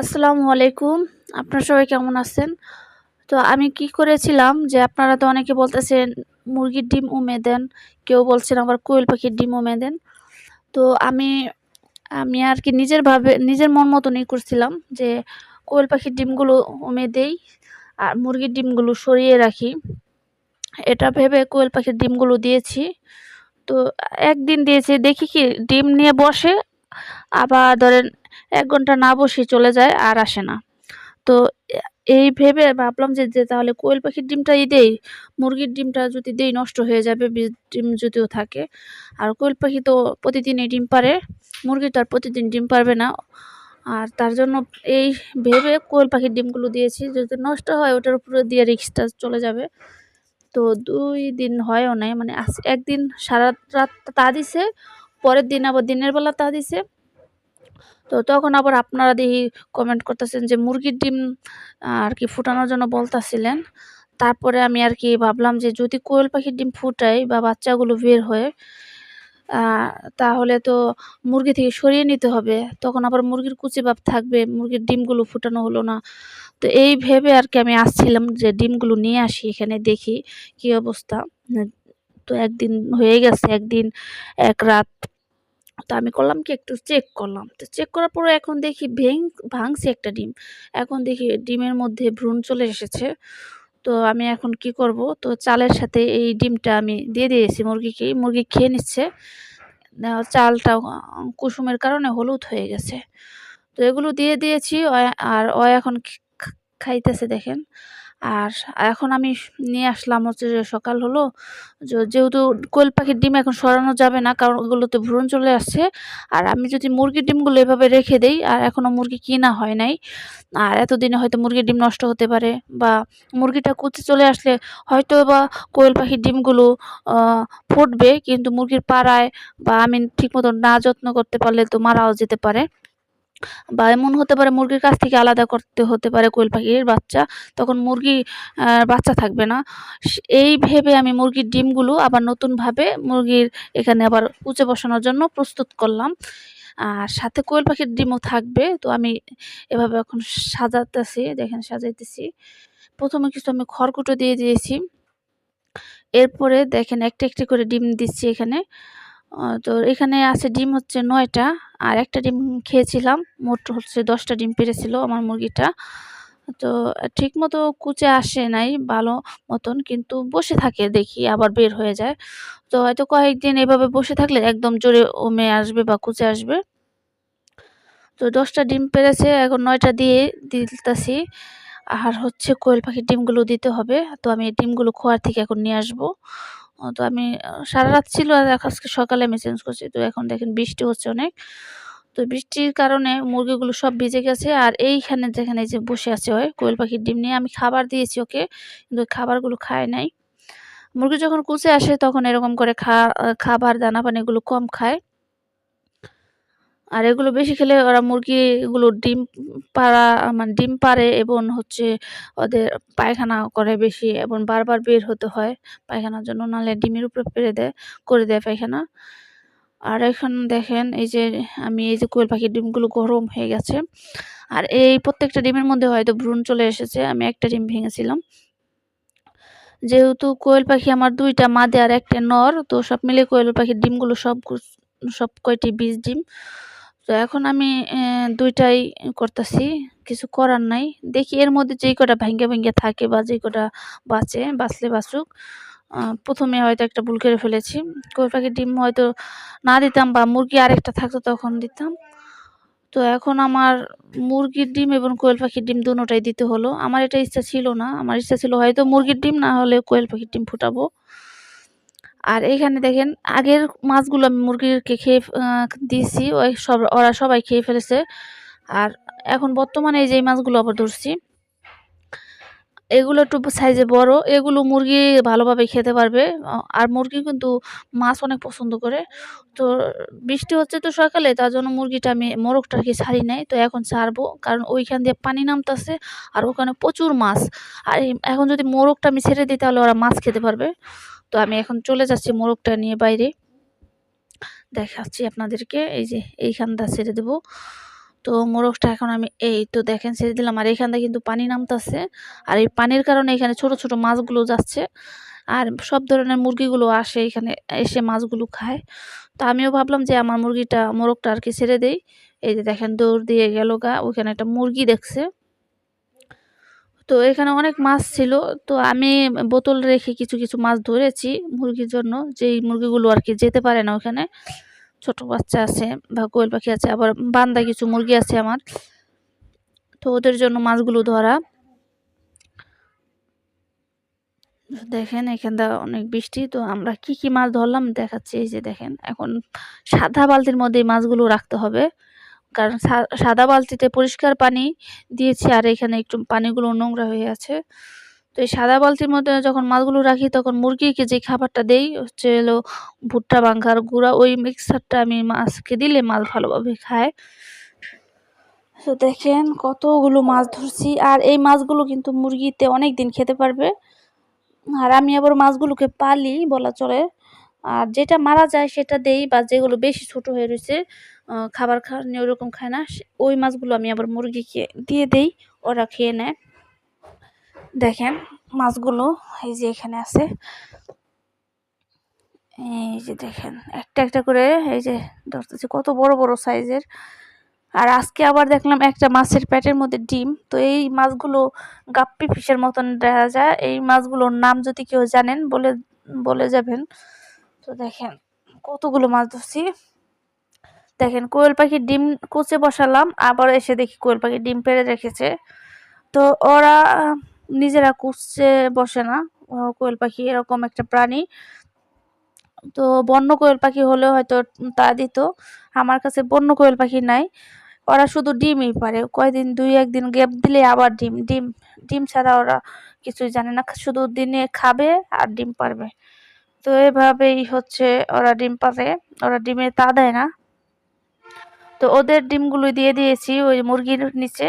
আসসালামু আলাইকুম। আপনারা সবাই কেমন আছেন? তো আমি কি করেছিলাম যে আপনারা তো অনেকে বলতেছেন মুরগির ডিম উমে দেন, কেউ বলছেন আবার কোয়েল পাখির ডিম উমে দেন। তো আমি আমি আর কি নিজের ভাবে, নিজের মন মতনই করছিলাম যে কোয়েল পাখির ডিমগুলো উমে দেই আর মুরগির ডিমগুলো সরিয়ে রাখি। এটা ভেবে কোয়েল পাখির ডিমগুলো দিয়েছি। তো একদিন দিয়েছি, দেখি কি ডিম নিয়ে বসে, আবার ধরেন এক ঘণ্টা না বসে চলে যায় আর আসে না। তো এই ভেবে ভাবলাম যে যে তাহলে কোয়েল পাখির ডিমটাই দেই, মুরগির ডিমটা যদি দেই নষ্ট হয়ে যাবে ডিম যদিও থাকে। আর কোয়েল পাখি তো প্রতিদিনই ডিম পারে মুরগি তো আর প্রতিদিন ডিম পারবে না। আর তার জন্য এই ভেবে কোয়েল পাখির ডিমগুলো দিয়েছি, যদি নষ্ট হয় ওটার উপরে দিয়ে রিক্সটা চলে যাবে। তো দুই দিন হয়ও নাই মানে একদিন সারা রাত তা দিছে, পরের দিন আবার দিনের বেলা তা দিছে। তো তখন আবার আপনারা দেখি কমেন্ট করতেছেন যে মুরগির ডিম আর কি ফুটানোর জন্য বলতাছিলেন। তারপরে আমি আর কি ভাবলাম যে যদি কোয়েল পাখির ডিম ফুটাই বা বাচ্চাগুলো বের হয় তাহলে তো মুরগি থেকে সরিয়ে নিতে হবে। তখন আবার মুরগির কুচি ভাব থাকবে, মুরগির ডিমগুলো ফুটানো হলো না। তো এই ভেবে আর কি আমি আসছিলাম যে ডিমগুলো নিয়ে আসি, এখানে দেখি কি অবস্থা। তো একদিন হয়ে গেছে, একদিন, এক রাত তো আমি করলাম কি একটু চেক করলাম। তো চেক করার পরে এখন দেখি ভেং ভাঙছে একটা ডিম। এখন দেখি ডিমের মধ্যে ভ্রূণ চলে এসেছে। তো আমি এখন কি করব? তো চালের সাথে এই ডিমটা আমি দিয়ে দিয়েছি মুরগিকে। মুরগি খেয়ে নিচ্ছে। চালটা কুসুমের কারণে হলুদ হয়ে গেছে। তো এগুলো দিয়ে দিয়েছি। আর ও এখন খাইতেছে দেখেন। আর এখন আমি নিয়ে আসলাম হচ্ছে সকাল হলো যেহেতু কোয়েল পাখির ডিম এখন সরানো যাবে না, কারণ ওগুলোতে ভ্রূণ চলে আসছে। আর আমি যদি মুরগির ডিমগুলো এভাবে রেখে দেই, আর এখনও মুরগি কিনা হয় নাই, আর এতদিনে হয়তো মুরগির ডিম নষ্ট হতে পারে, বা মুরগিটা কুচে চলে আসলে হয়তো বা কোয়েল পাখির ডিমগুলো ফুটবে, কিন্তু মুরগির পাড়ায় বা আমি ঠিক মতো না যত্ন করতে পারলে তো মারাও যেতে পারে। বা এমন হতে পারে মুরগির কাছ থেকে আলাদা করতে হতে পারে কোয়েল পাখির বাচ্চা, তখন মুরগি বাচ্চা থাকবে না। এই ভেবে আমি মুরগির ডিমগুলো আবার নতুনভাবে মুরগির এখানে আবার উঁচে বসানোর জন্য প্রস্তুত করলাম। আর সাথে কোয়েল পাখির ডিমও থাকবে, তো আমি এভাবে এখন সাজাতেছি, দেখেন সাজাইতেছি। প্রথমে কিছু আমি খড়কুটো দিয়ে দিয়েছি। এরপরে দেখেন একটা একটি করে ডিম দিচ্ছি এখানে। তো এখানে আছে ডিম হচ্ছে নয়টা, আর একটা ডিম খেয়েছিলাম, মোট হচ্ছে দশটা ডিম পেরেছিল আমার মুরগিটা। তো ঠিক মতো কুচে আসে নাই, ভালো মতন, কিন্তু বসে থাকে দেখি আবার বের হয়ে যায়। তো হয়তো কয়েকদিন এভাবে বসে থাকলে একদম জোরে ওমে আসবে বা কুচে আসবে। তো দশটা ডিম পেরেছে, এখন নয়টা দিয়ে দিতেছি। আর হচ্ছে কোয়েল পাখির ডিমগুলো দিতে হবে, তো আমি ডিমগুলো খোয়ার থেকে এখন নিয়ে আসব। তো আমি সারা রাত ছিল আর আজকে সকালে আমি চেঞ্জ করছি। তো এখন দেখেন বৃষ্টি হচ্ছে অনেক। তো বৃষ্টির কারণে মুরগিগুলো সব ভিজে গেছে আর এইখানে যেখানে যে বসে আছে ওই কোয়েল পাখির ডিম নিয়ে। আমি খাবার দিয়েছি ওকে, কিন্তু খাবারগুলো খায় নাই। মুরগি যখন কুচে আসে তখন এরকম করে খাবার, দানা পানিগুলো কম খায়। আর এগুলো বেশি খেলে ওরা মুরগিগুলো ডিম পাড়া মানে ডিম পারে এবং হচ্ছে ওদের পায়খানা করে বেশি এবং বারবার বের হতে হয় পায়খানার জন্য, নাহলে ডিমের উপরে পেরে দেয়, করে দেয় পায়খানা। আর এখন দেখেন এই যে আমি এই যে কোয়েল পাখির ডিমগুলো গরম হয়ে গেছে। আর এই প্রত্যেকটা ডিমের মধ্যে হয়তো ভ্রূণ চলে এসেছে, আমি একটা ডিম ভেঙেছিলাম। যেহেতু কোয়েল পাখি আমার দুইটা, মাদে আর একটা নর, তো সব মিলে কোয়েল পাখির ডিমগুলো সব সব কয়টি বীজ ডিম। তো এখন আমি দুইটাই করতেছি, কিছু করার নাই। দেখি এর মধ্যে যেই কটা ভাঙ্গে ভাঙ্গে থাকে বা যেই কটা বাঁচে, বাঁচলে বাঁচুক প্রথমে হয়তো একটা ভুল করে ফেলেছি। কই পাখির ডিম হয়তো না দিতাম বা মুরগি আরেকটা থাকতো তখন দিতাম। তো এখন আমার মুরগির ডিম এবং কোয়েল পাখির ডিম দুটোটাই দিতে হলো। আমার এটা ইচ্ছা ছিল না। আমার ইচ্ছা ছিল হয়তো মুরগির ডিম না হলে কোয়েল পাখির ডিম ফুটাবো। আর এইখানে দেখেন, আগের মাছগুলো আমি মুরগিকে খেয়ে দিয়েছি, ওই সব, ওরা সবাই খেয়ে ফেলেছে। আর এখন বর্তমানে এই যে মাছগুলো আবার ধরছি, এগুলো একটু সাইজে বড়, এগুলো মুরগি ভালোভাবে খেতে পারবে। আর মুরগি কিন্তু মাছ অনেক পছন্দ করে। তো বৃষ্টি হচ্ছে তো সকালে, তার জন্য মুরগিটা আমি মোরগটা কি ছাড়ি নাই, তো এখন ছাড়বো। কারণ ওইখান দিয়ে পানি নামতেছে, আর ওখানে প্রচুর মাছ। আর এখন যদি মোরগটা আমি ছেড়ে দিই, তাহলে ওরা মাছ খেতে পারবে। তো আমি এখন চলে যাচ্ছি মোরগটা নিয়ে বাইরে। দেখাচ্ছি আপনাদেরকে, এই যে এইখানটা ছেড়ে দেব। তো মোরগটা এখন আমি, এই তো দেখেন ছেড়ে দিলাম। আর থেকে কিন্তু পানি নামতাছে। আর এই পানির কারণে এখানে ছোট ছোট মাছগুলো যাচ্ছে। আর সব ধরনের মুরগিগুলো আসে এখানে, এসে মাছগুলো খায়। তো আমিও ভাবলাম যে আমার মুরগিটা, মোরগটা আর কি ছেড়ে দেই। এই যে দেখেন দৌড় দিয়ে গেল গা। ওইখানে একটা মুরগি দেখছে। তো এখানে অনেক মাছ ছিল। তো আমি বোতল রেখে কিছু কিছু মাছ ধরেছি মুরগির জন্য। যেই মুরগিগুলো আর কি যেতে পারে না ওখানে। ছোট বাচ্চা আছে, বা কোয়েল পাখি আছে, আবার বান্দা কিছু মুরগি আছে আমার। তো ওদের জন্য মাছগুলো ধরা। দেখেন এখানটা অনেক বৃষ্টি। তো আমরা কি কি মাছ ধরলাম দেখাচ্ছি। এই যে দেখেন, এখন সাদা বালতির মধ্যে মাছগুলো রাখতে হবে। কারণ সাদা বালতিতে পরিষ্কার পানি দিয়েছি আর এখানে একটু পানিগুলো নোংরা হয়ে আছে। তো এই সাদা বালতির মধ্যে যখন মাছগুলো রাখি তখন মুরগিকে যে খাবারটা দেই হচ্ছে হলো ভুট্টা বাঙ্গার গুঁড়া, ওই মিক্সারটা আমি মাছকে দিলে মাছ ভালোভাবে খায়। তো দেখেন কতগুলো মাছ ধরছি আর এই মাছগুলো কিন্তু মুরগিতে অনেক দিন খেতে পারবে। আর আমি আবার মাছগুলোকে পালি বলা চলে। আর যেটা মারা যায় সেটা দেই বা যেগুলো বেশি ছোট হয়ে রয়েছে খাবার খাওয়ানি ওরকম খায় না। ওই মাছগুলো আমি আবার মুরগিকে দিয়ে দেই, ওরা খেয়ে নেয়। দেখেন মাছগুলো এই যে এখানে আছে। এই যে দেখেন, একটা একটা করে এই যে ধরতেছে কত বড় বড় সাইজের। আর আজকে আবার দেখলাম একটা মাছের প্যাটের মধ্যে ডিম। তো এই মাছগুলো গাপ্পি ফিশের মতন দেখা যায়। এই মাছগুলোর নাম যদি কেউ জানেন বলে বলে যাবেন। তো দেখেন, কতগুলো মাছ ধরছি। দেখেন, কোয়েল পাখির ডিম কুচে বসালাম, আবার এসে দেখি কোয়েল পাখির ডিম পেড়ে রেখেছে। তো ওরা নিজেরা কুচে বসে না কোয়েল পাখি এরকম একটা প্রাণী। তো বন্য কোয়েল পাখি হলেও হয়তো তা দিত, আমার কাছে বন্য কোয়েল পাখি নাই। ওরা শুধু ডিমই পারে, কয়দিন, দুই, একদিন গ্যাপ দিলে আবার ডিম ডিম ডিম ছাড়া ওরা কিছুই জানে না, শুধু দিনে খাবে আর ডিম পারবে। তো এভাবেই হচ্ছে ওরা ডিম পারে ওরা ডিমে তা দেয় না। তো ওদের ডিমগুলো দিয়ে দিয়েছি ওই মুরগির নিচে।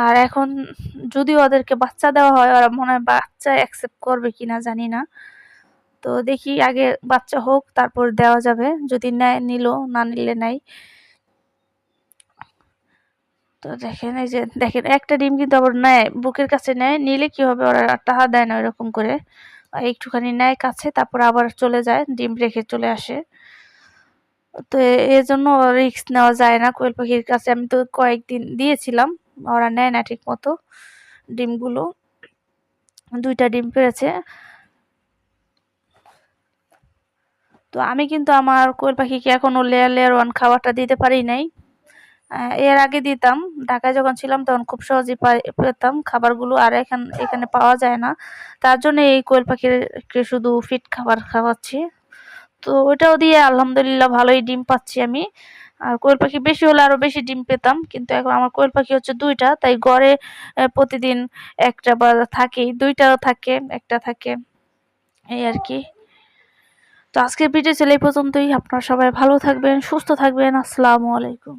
আর এখন যদি ওদেরকে বাচ্চা দেওয়া হয়, ওরা মনে হয় বাচ্চা অ্যাকসেপ্ট করবে কিনা জানি না। তো দেখি আগে বাচ্চা হোক, তারপর দেওয়া যাবে। যদি নেয়, নিল, না নিলে নাই। তো দেখেন এই যে, দেখেন একটা ডিম কিন্তু আবার নেয়, বুকের কাছে নেয়, নিলে কি হবে? ওরা টাহা দেয় না এরকম করে। একটুখানি নেয় কাছে তারপর আবার চলে যায়, ডিম রেখে চলে আসে। তো এর জন্য রিস্ক নেওয়া যায় না। কোয়েল পাখির কাছে আমি তো কয়েকদিন দিয়েছিলাম, ওরা নেয় না ঠিক মতো ডিমগুলো। দুইটা ডিম পেড়েছে তো আমি কিন্তু আমার কোয়েল পাখিকে এখনও লেয়ার লেয়ার ওয়ান খাবারটা দিতে পারি নাই। এর আগে দিতাম। ঢাকায় যখন ছিলাম তখন খুব সহজেই পেতাম। খাবারগুলো আর এখান, এখানে পাওয়া যায় না। তার জন্য এই কোয়েল পাখিকে শুধু ফিট খাবার খাওয়াচ্ছি। তো ওটাও দিয়ে আলহামদুলিল্লাহ ভালোই ডিম পাচ্ছি আমি। আর কোয়েল পাখি বেশি হলে আরও বেশি ডিম পেতাম। কিন্তু এখন আমার কোয়েল পাখি হচ্ছে দুইটা, তাই গড়ে প্রতিদিন একটা বা থাকেই দুইটাও থাকে, একটা থাকে। এই আর কি। তো আজকের ভিডিও ছিল এই পর্যন্তই। আপনারা সবাই ভালো থাকবেন, সুস্থ থাকবেন। আসসালামু আলাইকুম।